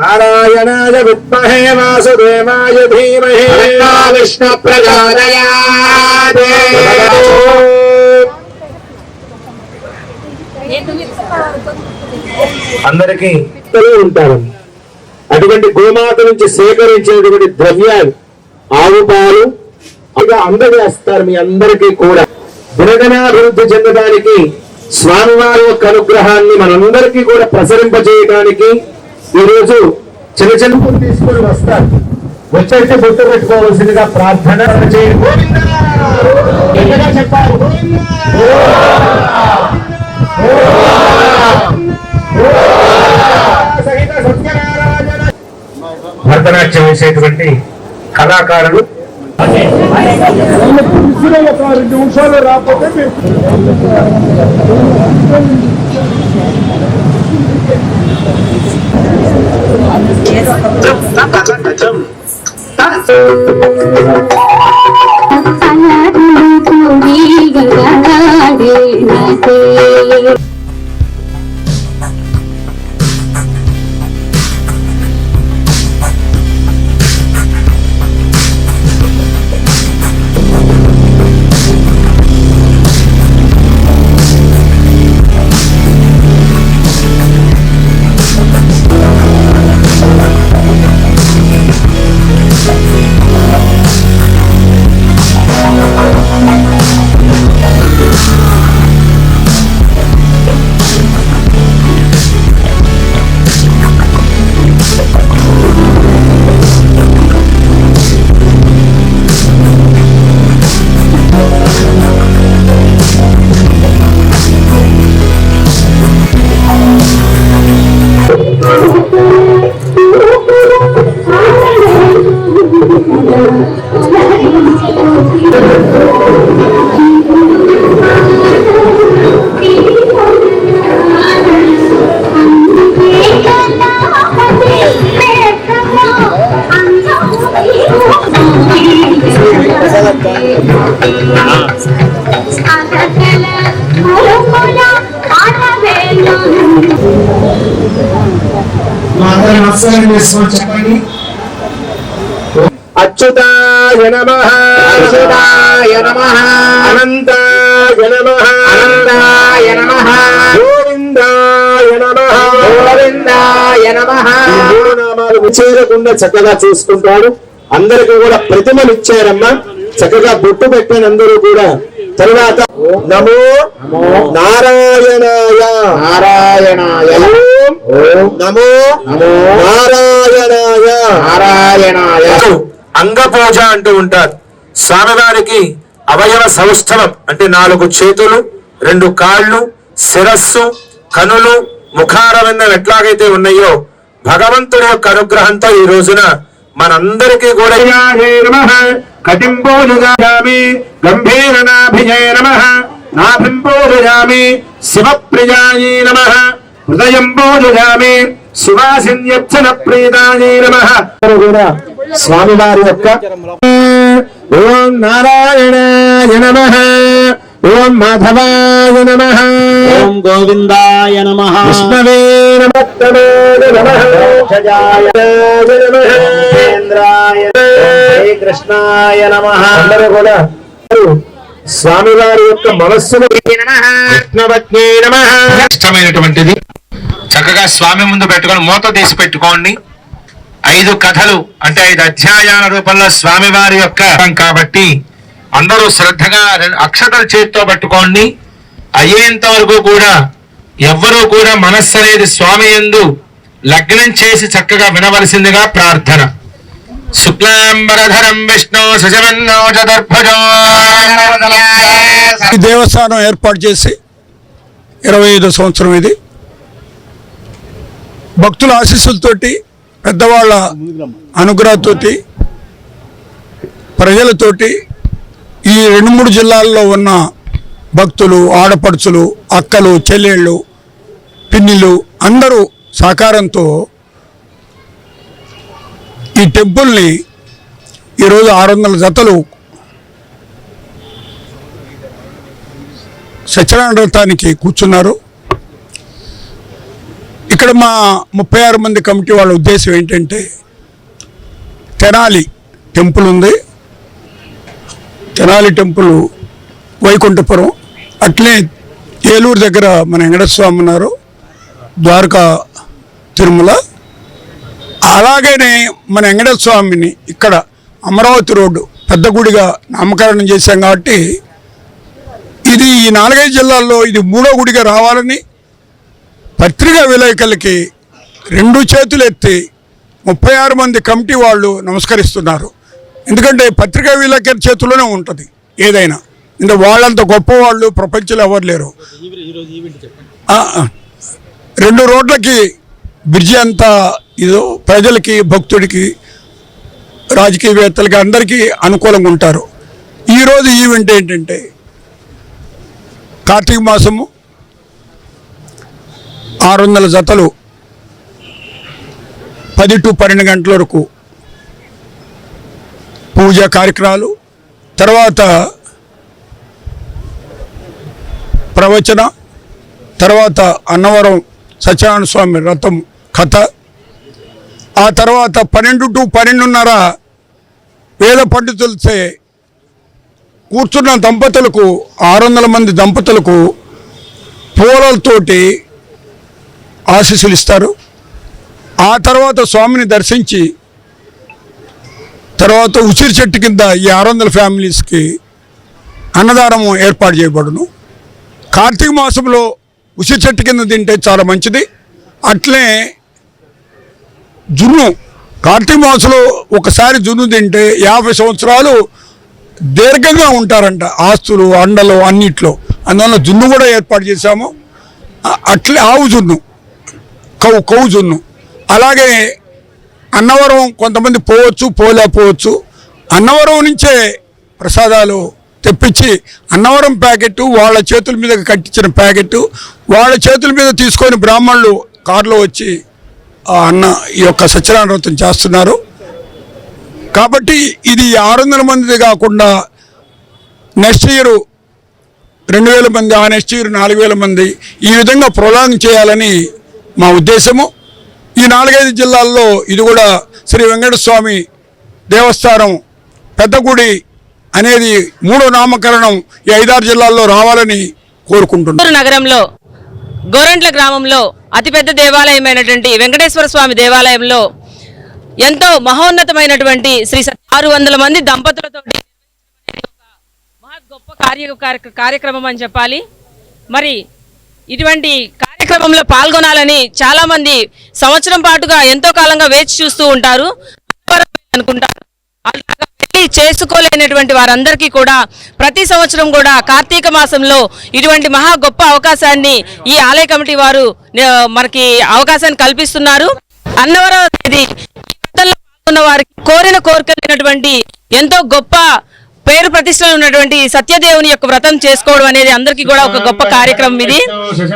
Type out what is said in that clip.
నారాయణాయ విద్మహే వాసుదేవాయ ధీమహి విష్ణు ప్రచోదయాత్ అందరికీ ఉంటారు అటువంటి గోమాత నుంచి సేకరించినటువంటి ద్రవ్యాలు ఆవు పాలు ఇక అందజేస్తారు మీ అందరికీ కూడా. దినదినాభివృద్ధి చెందడానికి స్వామివారి యొక్క అనుగ్రహాన్ని మనందరికీ కూడా ప్రసరింపజేయడానికి ఈ రోజు చిన్న చిన్న తీసుకొని వస్తారు. వచ్చేసి గుర్తు పెట్టుకోవాల్సిందిగా ప్రార్థన చేయండి. గోవిందా! భరతనాట్యం వేసేటువంటి కళాకారులు. రాకపోతే ఒక రెండు నిమిషాలు రాకపోతే మీరు గంగాడే నమస్కారం చేసుకోండి చెప్పండి. అచ్యుతాయ నమ. అచ్యుతాయ నమః. అనంతాయ నమ. అనంతాయ నమః. గోవిందాయ నమ. గోవిందాయ నమః. నామాలు విచేరకుండా చక్కగా చూసుకుంటాడు అందరికి కూడా ప్రతిమలు ఇచ్చారమ్మా. చక్కగా బొట్టు పెట్టిన అందరూ కూడా తరువాత నమో నారాయణాయ. నారాయణాయ. ఓం నమో నమో నారాయణాయ. నారాయణాయ. అంగపూజ అంటూ ఉంటారు. స్వామివారికి అవయవ సౌష్ఠవం అంటే నాలుగు చేతులు రెండు కాళ్ళు శిరస్సు కనులు ముఖారవిందం ఎట్లాగైతే ఉన్నాయో భగవంతుడి యొక్క అనుగ్రహంతో ఈ రోజున మనందరికీ కూడా కటింపోజామి గంభీర నాభిజయ నమ నాభింపోజామి శివప్రియాయీ నమ. హృదయం పోజామి సువాసిన్యర్చన ప్రీతాయీ నమ కూడా స్వామివారి యొక్క ఓం నారాయణాయ నమ. ఓం మాధవాయ నమ. ఓం గోవిందాయ నమ. విష్ణవే నమః. భోక్షజాయ నమః. శ్రీకృష్ణాయ నమ. అందరూ కూడా స్వామివారి యొక్క మనస్సును ఇష్టమైనటువంటిది. చక్కగా స్వామి ముందు పెట్టుకొని మూత తీసి పెట్టుకోండి. ఐదు కథలు అంటే ఐదు అధ్యాయాల రూపంలో స్వామివారి యొక్క కాబట్టి అందరూ శ్రద్ధగా అక్షతలు చేతితో పట్టుకోండి. అయ్యేంత వరకు కూడా ఎవ్వరూ కూడా మనస్సు అనేది స్వామి యందు లగ్నం చేసి చక్కగా వినవలసిందిగా ప్రార్థన. శుక్లాంబరధరం విష్ణు శశవన్నో చతుర్భుజో. ఈ దేవస్థానం ఏర్పాటు చేసి ఇరవై ఐదో సంవత్సరం ఇది. భక్తుల ఆశీస్సులతోటి పెద్దవాళ్ళ అనుగ్రహతోటి ప్రజలతోటి ఈ రెండు మూడు జిల్లాల్లో ఉన్న భక్తులు ఆడపడుచులు అక్కలు చెల్లెళ్ళు పిన్నిలు అందరూ సహకారంతో ఈ టెంపుల్ని ఈరోజు ఆరు వందల జతలు సత్యనారాయణ వ్రతానికి కూర్చున్నారు. ఇక్కడ మా ముప్పై ఆరు మంది కమిటీ వాళ్ళ ఉద్దేశం ఏంటంటే తెనాలి టెంపుల్ ఉంది. తెనాలి టెంపుల్ వైకుంఠపురం. అట్లే ఏలూరు దగ్గర మన వెంకటస్వామి స్వామి ఉన్నారు. ద్వారకా తిరుమల. అలాగనే మన వెంకటేశ్వర స్వామిని ఇక్కడ అమరావతి రోడ్డు పెద్ద గుడిగా నామకరణం చేశాం కాబట్టి ఇది ఈ నాలుగైదు జిల్లాల్లో ఇది మూడో గుడిగా రావాలని పత్రికా విలేకరులకి రెండు చేతులు ఎత్తి ముప్పై ఆరు మంది కమిటీ వాళ్ళు నమస్కరిస్తున్నారు. ఎందుకంటే పత్రికా విలేకరి చేతుల్లోనే ఉంటుంది ఏదైనా. ఇంకా వాళ్ళంత గొప్ప వాళ్ళు ప్రపంచంలో ఎవరు లేరు. రెండు రోడ్లకి బ్రిడ్జి అంతా ఇదో ప్రజలకి భక్తుడికి రాజకీయవేత్తలకి అందరికీ అనుకూలంగా ఉంటారు. ఈరోజు ఈవెంట్ ఏంటంటే కార్తీక మాసము ఆరు వందల జతలు పది టు పన్నెండు గంటల వరకు పూజా కార్యక్రమాలు తర్వాత ప్రవచన తర్వాత అన్నవరం సత్యనారాయణ స్వామి రథం కథ ఆ తర్వాత పన్నెండు టు పన్నెండున్నర వేద పండితులచే కూర్చున్న దంపతులకు ఆరు వందల మంది దంపతులకు పూలతోటి ఆశీస్సులు ఇస్తారు. ఆ తర్వాత స్వామిని దర్శించి తర్వాత ఉసిరి చెట్టు కింద ఈ ఆరు వందల ఫ్యామిలీస్కి అన్నదానము ఏర్పాటు చేయబడును. కార్తీక మాసంలో ఉసిరి చెట్టు కింద తింటే చాలా మంచిది. అట్లే జున్ను. కార్తీక మాసంలో ఒకసారి జున్ను తింటే యాభై సంవత్సరాలు దీర్ఘంగా ఉంటారంట ఆస్తులు అండలు అన్నిట్లో. అందువల్ల జున్ను కూడా ఏర్పాటు చేశాము. అట్లే ఆవు జున్ను కవు కవు జున్ను. అలాగే అన్నవరం కొంతమంది పోవచ్చు పోలేకపోవచ్చు. అన్నవరం నుంచే ప్రసాదాలు తెప్పించి అన్నవరం ప్యాకెట్ వాళ్ళ చేతుల మీద కట్టించిన ప్యాకెట్ వాళ్ళ చేతుల మీద తీసుకొని బ్రాహ్మణులు కారులో వచ్చి అన్న ఈ యొక్క సత్యనారాయణ వ్రతం చేస్తున్నారు. కాబట్టి ఇది ఆరు వందల మంది కాకుండా నెక్స్ట్ ఇయర్ రెండు వేల మంది ఆ నెక్స్ట్ ఇయర్ నాలుగు వేల మంది ఈ విధంగా ప్రొలాంగ్ చేయాలని మా ఉద్దేశము. ఈ నాలుగైదు జిల్లాల్లో ఇది కూడా శ్రీ వెంకటస్వామి దేవస్థానం పెద్ద గుడి అనేది మూడో నామకరణం ఈ ఐదారు జిల్లాల్లో రావాలని కోరుకుంటున్నాను నగరంలో గోరంట్ల గ్రామంలో అతిపెద్ద దేవాలయమైనటువంటి వెంకటేశ్వర స్వామి దేవాలయంలో ఎంతో మహోన్నతమైనటువంటి శ్రీ ఆరు వందల మంది దంపతులతో మహా గొప్ప కార్య కార్యక్రమం అని చెప్పాలి. మరి ఇటువంటి కార్యక్రమంలో పాల్గొనాలని చాలామంది సంవత్సరం పాటుగా ఎంతో కాలంగా వేచి చూస్తూ ఉంటారు. అనుకుంటారు పెళ్ళి చేసుకోలేనటువంటి వారందరికీ కూడా ప్రతి సంవత్సరం కూడా కార్తీక మాసంలో ఇటువంటి మహా గొప్ప అవకాశాన్ని ఈ ఆలయ కమిటీ వారు మనకి అవకాశాన్ని కల్పిస్తున్నారు. అన్నవరం అనేది పాల్గొన్న వారికి కోరిన కోరికలైనటువంటి ఎంతో గొప్ప పేరు ప్రతిష్టలు ఉన్నటువంటి సత్యదేవుని యొక్క వ్రతం చేసుకోవడం అనేది అందరికీ కూడా ఒక గొప్ప కార్యక్రమం ఇది.